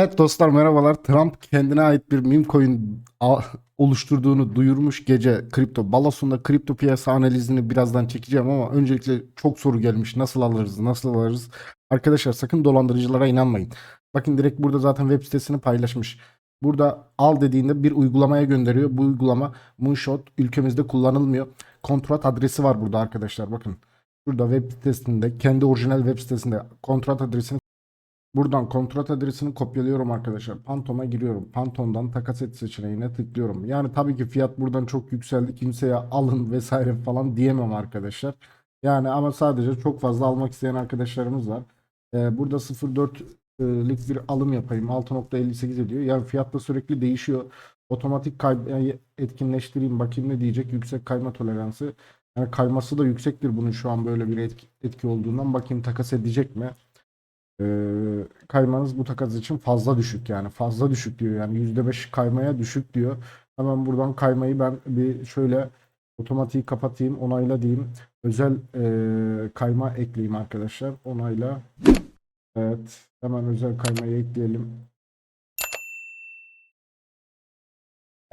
Evet dostlar merhabalar. Trump kendine ait bir meme coin oluşturduğunu duyurmuş gece kripto balosunda kripto piyasa analizini birazdan çekeceğim ama öncelikle çok soru gelmiş. Nasıl alırız? Nasıl alırız? Arkadaşlar sakın dolandırıcılara inanmayın. Bakın direkt burada zaten web sitesini paylaşmış. Burada al dediğinde bir uygulamaya gönderiyor. Bu uygulama Moonshot ülkemizde kullanılmıyor. Kontrat adresi var burada arkadaşlar bakın. Burada web sitesinde kendi orijinal web sitesinde kontrat adresini Buradan kontrat adresini kopyalıyorum arkadaşlar. Pantom'a giriyorum. Pantom'dan takas et seçeneğine tıklıyorum. Yani tabii ki fiyat buradan çok yükseldi. Kimseye alın vesaire falan diyemem arkadaşlar. Yani ama sadece çok fazla almak isteyen arkadaşlarımız var. Ee, burada 0.4'lik bir alım yapayım. 6.58 ediyor. Yani fiyat da sürekli değişiyor. Otomatik kay etkinleştireyim. Bakayım ne diyecek. Yüksek kayma toleransı. Yani kayması da yüksektir bunun şu an böyle bir etki, etki olduğundan. Bakayım takas edecek mi? Ee, kaymanız bu takas için fazla düşük yani fazla düşük diyor yani %5 kaymaya düşük diyor. Hemen buradan kaymayı ben bir şöyle otomatiği kapatayım onayla diyeyim. Özel e, kayma ekleyeyim arkadaşlar onayla. Evet hemen özel kaymayı ekleyelim.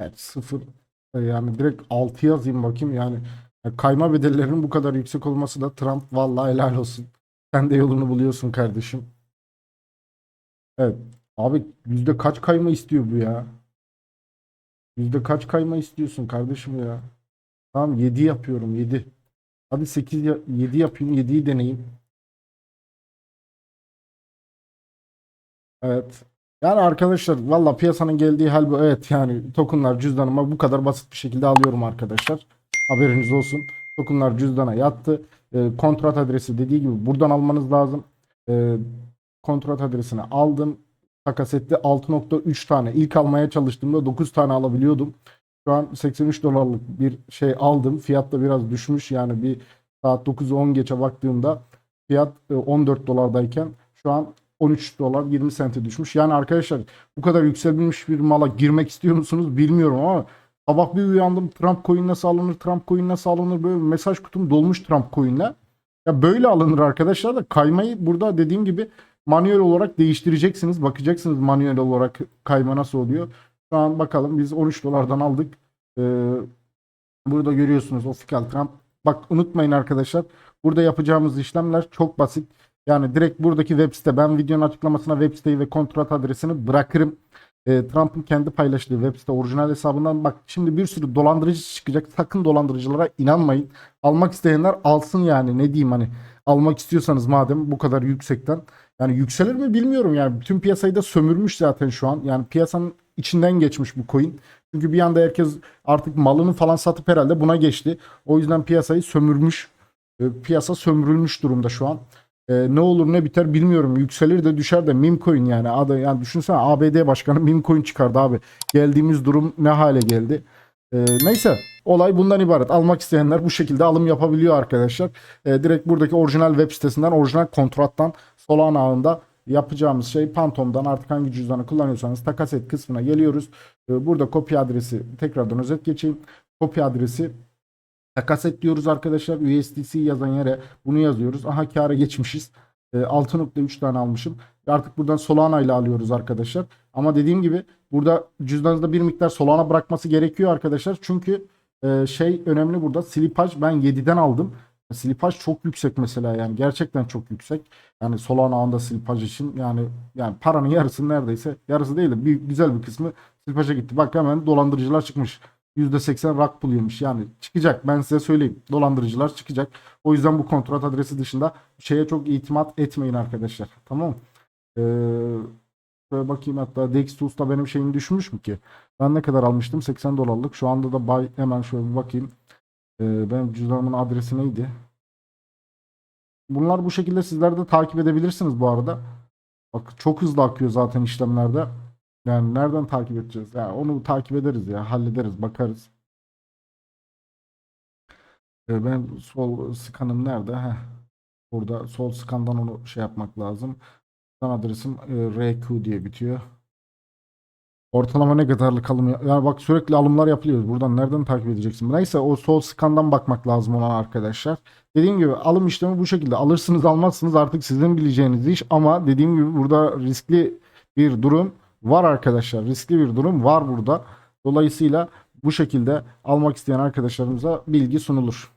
Evet sıfır e, yani direkt 6 yazayım bakayım yani ya kayma bedellerinin bu kadar yüksek olması da Trump vallahi helal olsun. Sen de yolunu buluyorsun kardeşim. Evet. Abi yüzde kaç kayma istiyor bu ya? Yüzde kaç kayma istiyorsun kardeşim ya? Tamam 7 yapıyorum 7. Hadi 8 ya 7 yapayım 7'yi deneyeyim. Evet. Yani arkadaşlar valla piyasanın geldiği hal bu. Evet yani tokenlar cüzdanıma bu kadar basit bir şekilde alıyorum arkadaşlar. Haberiniz olsun. Tokenlar cüzdana yattı. Ee, kontrat adresi dediği gibi buradan almanız lazım. Ee, kontrat adresini aldım. Takas etti 6.3 tane. İlk almaya çalıştığımda 9 tane alabiliyordum. Şu an 83 dolarlık bir şey aldım. Fiyat da biraz düşmüş. Yani bir saat 9'u 10 geçe baktığımda fiyat e, 14 dolardayken şu an 13 dolar 20 sente düşmüş. Yani arkadaşlar bu kadar yükselmiş bir mala girmek istiyor musunuz bilmiyorum ama sabah bir uyandım Trump coin nasıl alınır Trump coin nasıl alınır böyle mesaj kutum dolmuş Trump coin'le. Ya böyle alınır arkadaşlar da kaymayı burada dediğim gibi manuel olarak değiştireceksiniz. Bakacaksınız manuel olarak kayma nasıl oluyor. Şu an bakalım biz 13 dolardan aldık. Ee, burada görüyorsunuz Official Trump. Bak unutmayın arkadaşlar. Burada yapacağımız işlemler çok basit. Yani direkt buradaki web site ben videonun açıklamasına web siteyi ve kontrat adresini bırakırım. Ee, Trump'ın kendi paylaştığı web site orijinal hesabından bak şimdi bir sürü dolandırıcı çıkacak. Sakın dolandırıcılara inanmayın. Almak isteyenler alsın yani ne diyeyim hani almak istiyorsanız madem bu kadar yüksekten yani yükselir mi bilmiyorum yani bütün piyasayı da sömürmüş zaten şu an. Yani piyasanın içinden geçmiş bu coin. Çünkü bir anda herkes artık malını falan satıp herhalde buna geçti. O yüzden piyasayı sömürmüş. E, Piyasa sömürülmüş durumda şu an. E, ne olur ne biter bilmiyorum. Yükselir de düşer de meme coin yani. Adı, yani düşünsene ABD başkanı meme coin çıkardı abi. Geldiğimiz durum ne hale geldi. E, neyse olay bundan ibaret. Almak isteyenler bu şekilde alım yapabiliyor arkadaşlar. E, direkt buradaki orijinal web sitesinden orijinal kontrattan Solana ağında yapacağımız şey Phantom'dan artık hangi cüzdanı kullanıyorsanız takas et kısmına geliyoruz. Ee, Burada kopya adresi tekrardan özet geçeyim. Kopya adresi takas et diyoruz arkadaşlar. USDC yazan yere bunu yazıyoruz. Aha kâra geçmişiz. Ee, 6.3 tane almışım. Artık buradan Solana ile alıyoruz arkadaşlar. Ama dediğim gibi burada cüzdanınızda bir miktar Solana bırakması gerekiyor arkadaşlar. Çünkü e, şey önemli burada. Slipaj ben 7'den aldım. Slipaj çok yüksek mesela yani gerçekten çok yüksek. Yani Solana ağında slipaj için yani yani paranın yarısı neredeyse yarısı değil de bir güzel bir kısmı slipaja gitti. Bak hemen dolandırıcılar çıkmış. %80 rak yemiş. Yani çıkacak ben size söyleyeyim. Dolandırıcılar çıkacak. O yüzden bu kontrat adresi dışında şeye çok itimat etmeyin arkadaşlar. Tamam mı? Ee, şöyle bakayım hatta Dextus'ta benim şeyim düşmüş mü ki? Ben ne kadar almıştım? 80 dolarlık. Şu anda da buy hemen şöyle bir bakayım. Ee, benim cüzdanımın adresi neydi? Bunlar bu şekilde sizler de takip edebilirsiniz bu arada. Bak çok hızlı akıyor zaten işlemlerde. Yani nereden takip edeceğiz? Yani onu takip ederiz ya, hallederiz, bakarız. Ee, ben sol skanım nerede? Heh. Burada sol skandan onu şey yapmak lazım. Adresim e, RQ diye bitiyor. Ortalama ne kadarlık alım ya- yani bak sürekli alımlar yapılıyor. Buradan nereden takip edeceksin? Neyse o sol skandan bakmak lazım ona arkadaşlar. Dediğim gibi alım işlemi bu şekilde. Alırsınız almazsınız artık sizin bileceğiniz iş ama dediğim gibi burada riskli bir durum var arkadaşlar. Riskli bir durum var burada. Dolayısıyla bu şekilde almak isteyen arkadaşlarımıza bilgi sunulur.